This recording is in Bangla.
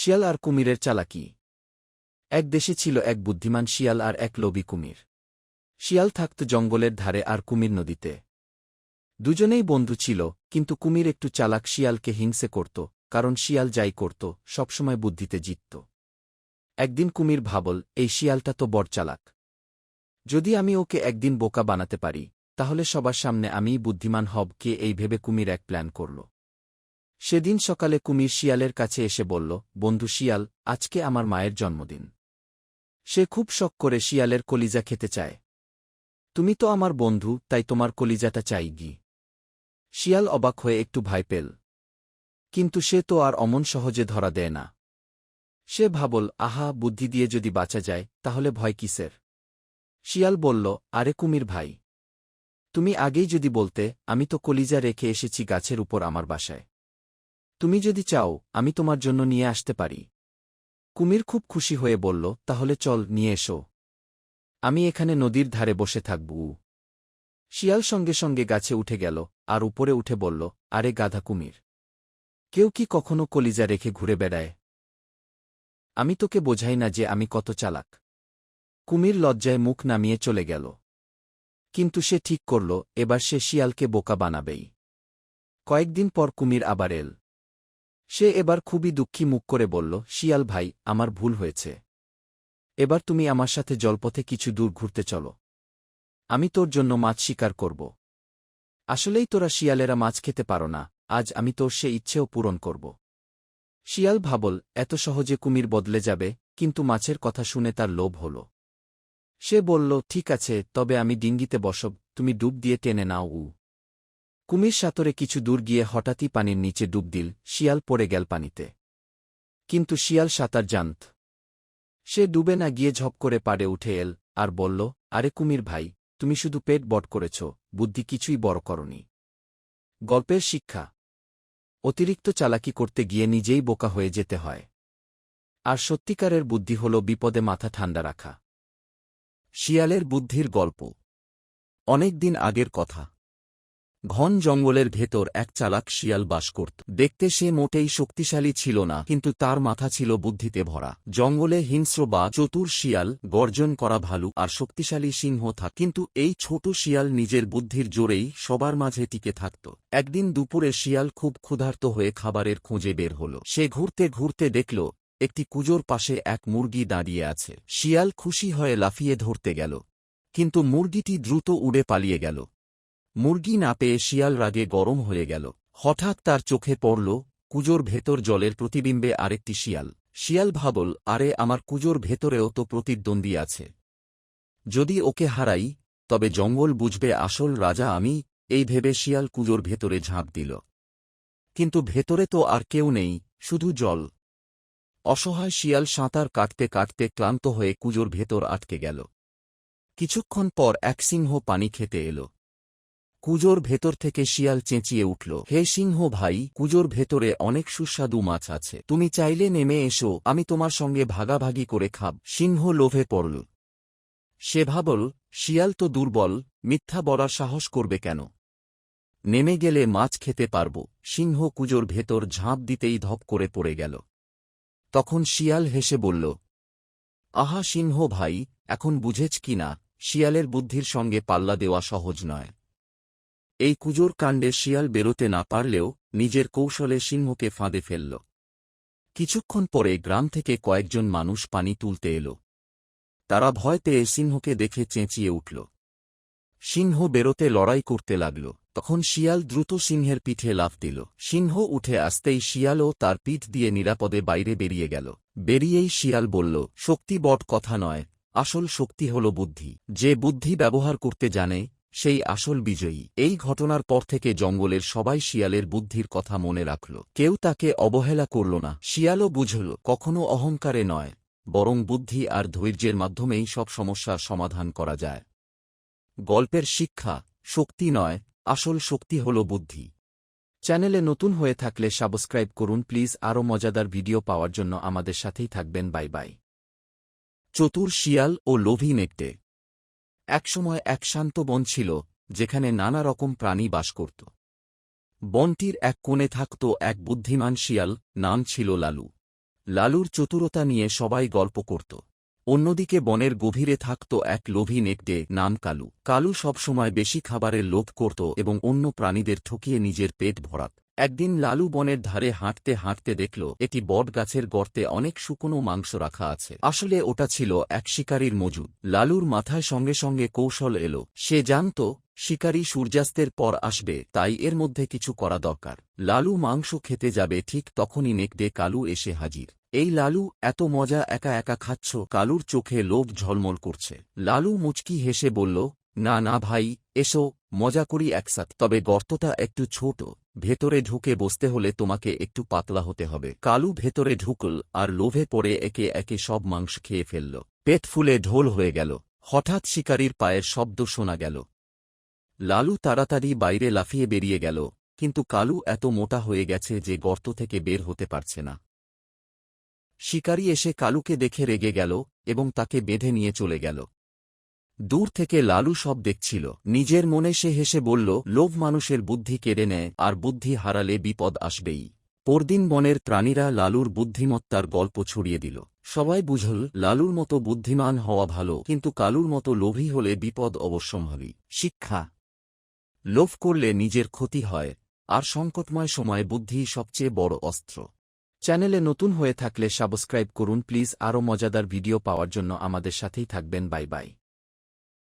শিয়াল আর কুমিরের চালাকি। এক দেশে ছিল এক বুদ্ধিমান শিয়াল আর এক লোভী কুমির। শিয়াল থাকত জঙ্গলের ধারে আর কুমির নদীতে। দুজনেই বন্ধু ছিল, কিন্তু কুমির একটু চালাক শিয়ালকে হিংসে করত, কারণ শিয়াল যাই করত, সবসময় বুদ্ধিতে জিতত। একদিন কুমির ভাবল, এই শিয়ালটা তো বড় চালাক। যদি আমি ওকে একদিন বোকা বানাতে পারি, তাহলে সবার সামনে আমিই বুদ্ধিমান হব কে এই ভেবে কুমির এক প্ল্যান করল। সেদিন সকালে কুমির শিয়ালের কাছে এসে বলল, বন্ধু শিয়াল, আজকে আমার মায়ের জন্মদিন। সে খুব শখ করে শিয়ালের কলিজা খেতে চায়। তুমি তো আমার বন্ধু, তাই তোমার কলিজাটা চাই গি শিয়াল অবাক হয়ে একটু ভাই পেল। কিন্তু সে তো আর অমন সহজে ধরা দেয় না। সে ভাবল, আহা, বুদ্ধি দিয়ে যদি বাঁচা যায়, তাহলে ভয় কিসের শিয়াল বলল, আরে কুমির ভাই, তুমি আগেই যদি বলতে, আমি তো কলিজা রেখে এসেছি গাছের উপর আমার বাসায়। তুমি যদি চাও, আমি তোমার জন্য নিয়ে আসতে পারি। কুমির খুব খুশি হয়ে বলল, তাহলে চল, নিয়ে এসো। আমি এখানে নদীর ধারে বসে থাকব। শিয়াল সঙ্গে সঙ্গে গাছে উঠে গেল, আর উপরে উঠে বলল, আরে গাধা কুমির, কেউ কি কখনো কলিজা রেখে ঘুরে বেড়ায়? আমি তোকে বোঝাই না যে আমি কত চালাক। কুমির লজ্জায় মুখ নামিয়ে চলে গেল। কিন্তু সে ঠিক করল, এবার সে শিয়ালকে বোকা বানাবেই। কয়েকদিন পর কুমির আবার এল। সে এবার খুবই দুঃখী মুখ করে বলল, শিয়াল ভাই, আমার ভুল হয়েছে। এবার তুমি আমার সাথে জলপথে কিছু দূর ঘুরতে চলো। আমি তোর জন্য মাছ শিকার করব। আসলেই তোরা শিয়ালেরা মাছ খেতে পারো না, আজ আমি তোর সে ইচ্ছেও পূরণ করব। শিয়াল ভাবল, এত সহজে কুমির বদলে যাবে, কিন্তু মাছের কথা শুনে তার লোভ হল। সে বলল, ঠিক আছে, তবে আমি ডিঙ্গিতে বসব, তুমি ডুব দিয়ে টেনে নাও উ কুমির সাঁতরে কিছু দূর গিয়ে হঠাৎই পানির নিচে ডুব দিল, শিয়াল পড়ে গেল পানিতে। কিন্তু শিয়াল সাঁতার জানত। সে ডুবে না গিয়ে ঝপ করে পাড়ে উঠে এল, আর বলল, আরে কুমির ভাই, তুমি শুধু পেট বট করেছ, বুদ্ধি কিছুই বড় করনি। গল্পের শিক্ষা। অতিরিক্ত চালাকি করতে গিয়ে নিজেই বোকা হয়ে যেতে হয়। আর সত্যিকারের বুদ্ধি হল বিপদে মাথা ঠান্ডা রাখা। শিয়ালের বুদ্ধির গল্প। অনেক দিন আগের কথা। ঘন জঙ্গলের ভেতর এক চালাক শিয়াল বাস করত। দেখতে সে মোটেই শক্তিশালী ছিল না, কিন্তু তার মাথা ছিল বুদ্ধিতে ভরা। জঙ্গলে হিংস্র বা চতুর শিয়াল গর্জন করা ভালু আর শক্তিশালী সিংহ থাক, কিন্তু এই ছোট শিয়াল নিজের বুদ্ধির জোরেই সবার মাঝে টিকে থাকত। একদিন দুপুরে শিয়াল খুব ক্ষুধার্ত হয়ে খাবারের খোঁজে বের হল। সে ঘুরতে ঘুরতে দেখল, একটি কুজোর পাশে এক মুরগি দাঁড়িয়ে আছে। শিয়াল খুশি হয়ে লাফিয়ে ধরতে গেল, কিন্তু মুরগিটি দ্রুত উড়ে পালিয়ে গেল। মুরগি না পেয়ে শিয়াল রাগে গরম হয়ে গেল। হঠাৎ তার চোখে পড়ল, কুজোর ভেতর জলের প্রতিবিম্বে আরেকটি শিয়াল। শিয়াল ভাবল, আরে, আমার কুজোর ভেতরেও তো প্রতিদ্বন্দ্বী আছে। যদি ওকে হারাই, তবে জঙ্গল বুঝবে আসল রাজা আমি, এই ভেবে শিয়াল কুজোর ভেতরে ঝাঁপ দিল। কিন্তু ভেতরে তো আর কেউ নেই, শুধু জল। অসহায় শিয়াল সাঁতার কাটতে কাটতে ক্লান্ত হয়ে কুজোর ভেতর আটকে গেল। কিছুক্ষণ পর এক সিংহ পানি খেতে এল। কুজোর ভেতর থেকে শিয়াল চেঁচিয়ে উঠল, হে সিংহ ভাই, কুজোর ভেতরে অনেক সুস্বাদু মাছ আছে। তুমি চাইলে নেমে এসো, আমি তোমার সঙ্গে ভাগাভাগি করে খাব সিংহ লোভে পড়ল। সে ভাবল, শিয়াল তো দুর্বল, মিথ্যা বলার সাহস করবে কেন? নেমে গেলে মাছ খেতে পারব সিংহ কুজোর ভেতর ঝাঁপ দিতেই ধপ করে পড়ে গেল। তখন শিয়াল হেসে বলল, আহা সিংহ ভাই, এখন বুঝেছ কি না, শিয়ালের বুদ্ধির সঙ্গে পাল্লা দেওয়া সহজ নয়। এই কুজোর কাণ্ডে শিয়াল বেরোতে না পারলেও নিজের কৌশলে সিংহকে ফাঁদে ফেলল। কিছুক্ষণ পরে গ্রাম থেকে কয়েকজন মানুষ পানি তুলতে এল। তারা ভয় পেয়ে সিংহকে দেখে চেঁচিয়ে উঠল। সিংহ বেরোতে লড়াই করতে লাগল। তখন শিয়াল দ্রুত সিংহের পিঠে লাফ দিল। সিংহ উঠে আসতেই শিয়ালও তার পিঠ দিয়ে নিরাপদে বাইরে বেরিয়ে গেল। বেরিয়েই শিয়াল বলল, শক্তি বট কথা নয়। আসল শক্তি হল বুদ্ধি। যে বুদ্ধি ব্যবহার করতে জানে সেই আসল বিজয়ী। এই ঘটনার পর থেকে জঙ্গলের সবাই শিয়ালের বুদ্ধির কথা মনে রাখল। কেউ তাকে অবহেলা করল না। শিয়ালও বুঝল, কখনো অহংকারে নয়, বরং বুদ্ধি আর ধৈর্যের মাধ্যমেই সব সমস্যার সমাধান করা যায়। গল্পের শিক্ষা, শক্তি নয়, আসল শক্তি হল বুদ্ধি। চ্যানেলে নতুন হয়ে থাকলে সাবস্ক্রাইব করুন, প্লিজ। আরও মজাদার ভিডিও পাওয়ার জন্য আমাদের সাথেই থাকবেন। Bye bye. চতুর শিয়াল ও লোভী নেকটে একসময় এক শান্ত বন ছিল, যেখানে নানা রকম প্রাণী বাস করত। বনটির এক কোণে থাকত এক বুদ্ধিমান শিয়াল, নাম ছিল লালু। লালুর চতুরতা নিয়ে সবাই গল্প করত। অন্যদিকে বনের গভীরে থাকত এক লোভী নেকড়ে নাম কালু। কালু সবসময় বেশি খাবারের লোভ করত এবং অন্য প্রাণীদের ঠকিয়ে নিজের পেট ভরাত। একদিন লালু বনের ধারে হাঁটতে হাঁটতে দেখল, এটি বট গাছের গর্তে অনেক শুকনো মাংস রাখা আছে। আসলে ওটা ছিল এক শিকারীর মজুদ। লালুর মাথায় সঙ্গে সঙ্গে কৌশল এলো। সে জানত, শিকারী সূর্যাস্তের পর আসবে, তাই এর মধ্যে কিছু করা দরকার। লালু মাংস খেতে যাবে ঠিক তখনই নেকড়ে কালু এসে হাজির। এই লালু, এত মজা, একা একা খাচ্ছ? কালুর চোখে লোভ ঝলমল করছে। লালু মুচকি হেসে বলল, না না ভাই, এসো, মজা করি একসাথ। তবে গর্তটা একটু ছোট। ভেতরে ঢুকে বসতে হলে তোমাকে একটু পাতলা হতে হবে। কালু ভেতরে ঢুকল আর লোভে পড়ে একে একে সব মাংস খেয়ে ফেলল। পেট ফুলে ঢোল হয়ে গেল। হঠাৎ শিকারীর পায়ের শব্দ শোনা গেল। লালু তাড়াতাড়ি বাইরে লাফিয়ে বেরিয়ে গেল, কিন্তু কালু এত মোটা হয়ে গেছে যে গর্ত থেকে বের হতে পারছে না। শিকারী এসে কালুকে দেখে রেগে গেল এবং তাকে বেঁধে নিয়ে চলে গেল। দূর থেকে লালু সব দেখছিল। নিজের মনে সে হেসে বলল, লোভ মানুষের বুদ্ধি কেড়ে নেয়, আর বুদ্ধি হারালে বিপদ আসবেই। পরদিন বনের প্রাণীরা লালুর বুদ্ধিমত্তার গল্প ছড়িয়ে দিল। সবাই বুঝল, লালুর মতো বুদ্ধিমান হওয়া ভালো, কিন্তু কালুর মতো লোভী হলে বিপদ অবশ্যম্ভাবী। শিক্ষা। লোভ করলে নিজের ক্ষতি হয়, আর সংকটময় সময়ে বুদ্ধি সবচেয়ে বড় অস্ত্র। চ্যানেলে নতুন হয়ে থাকলে সাবস্ক্রাইব করুন, প্লিজ। আরও মজাদার ভিডিও পাওয়ার জন্য আমাদের সাথেই থাকবেন। Bye bye.